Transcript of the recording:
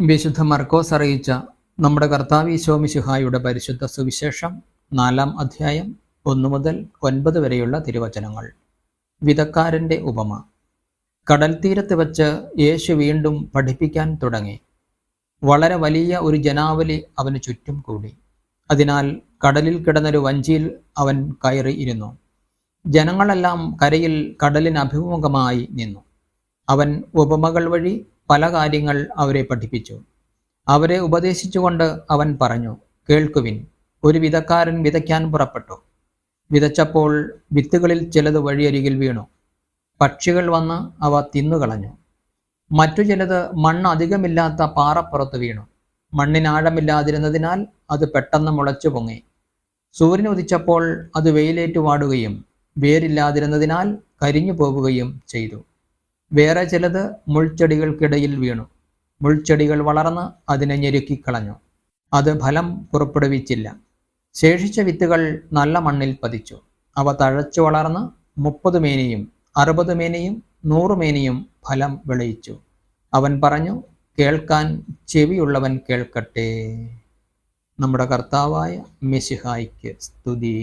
വിശുദ്ധ മർക്കോസ് അറിയിച്ച നമ്മുടെ കർത്താവ് ഈശോമിശുഹായുടെ പരിശുദ്ധ സുവിശേഷം നാലാം അധ്യായം ഒന്നു മുതൽ ഒൻപത് വരെയുള്ള തിരുവചനങ്ങൾ. വിധക്കാരന്റെ ഉപമ. കടൽ തീരത്ത് വച്ച് യേശു വീണ്ടും പഠിപ്പിക്കാൻ തുടങ്ങി. വളരെ വലിയ ഒരു ജനാവലി അവന് ചുറ്റും കൂടി. അതിനാൽ കടലിൽ കിടന്നൊരു വഞ്ചിയിൽ അവൻ കയറി ഇരുന്നു. ജനങ്ങളെല്ലാം കരയിൽ കടലിന് അഭിമുഖമായി നിന്നു. അവൻ ഉപമകൾ വഴി പല കാര്യങ്ങൾ അവരെ പഠിപ്പിച്ചു. അവരെ ഉപദേശിച്ചുകൊണ്ട് അവൻ പറഞ്ഞു കേൾക്കുവിൻ ഒരു വിതക്കാരൻ വിതയ്ക്കാൻ പുറപ്പെട്ടു. വിതച്ചപ്പോൾ വിത്തുകളിൽ ചിലത് വഴിയരികിൽ വീണു. പക്ഷികൾ വന്ന് അവ തിന്നുകളഞ്ഞു. മറ്റു ചിലത് മണ്ണ് അധികമില്ലാത്ത പാറപ്പുറത്ത് വീണു. മണ്ണിനാഴമില്ലാതിരുന്നതിനാൽ അത് പെട്ടെന്ന് മുളച്ചു പൊങ്ങി. സൂര്യൻ ഉദിച്ചപ്പോൾ അത് വെയിലേറ്റു വാടുകയും വേരില്ലാതിരുന്നതിനാൽ കരിഞ്ഞു പോവുകയും ചെയ്തു. വേറെ ചിലത് മുൾച്ചെടികൾക്കിടയിൽ വീണു. മുൾച്ചെടികൾ വളർന്ന് അതിനെ ഞെരുക്കിക്കളഞ്ഞു. അത് ഫലം പുറപ്പെടുവിച്ചില്ല. ശേഷിച്ച വിത്തുകൾ നല്ല മണ്ണിൽ പതിച്ചു. അവ തഴച്ചു വളർന്ന് മുപ്പത് മേനിയും അറുപത് മേനിയും നൂറ് മേനിയും ഫലം വിളയിച്ചു. അവൻ പറഞ്ഞു കേൾക്കാൻ ചെവിയുള്ളവൻ കേൾക്കട്ടെ. നമ്മുടെ കർത്താവായ മെസ്സിഹായിക്ക് സ്തുതി.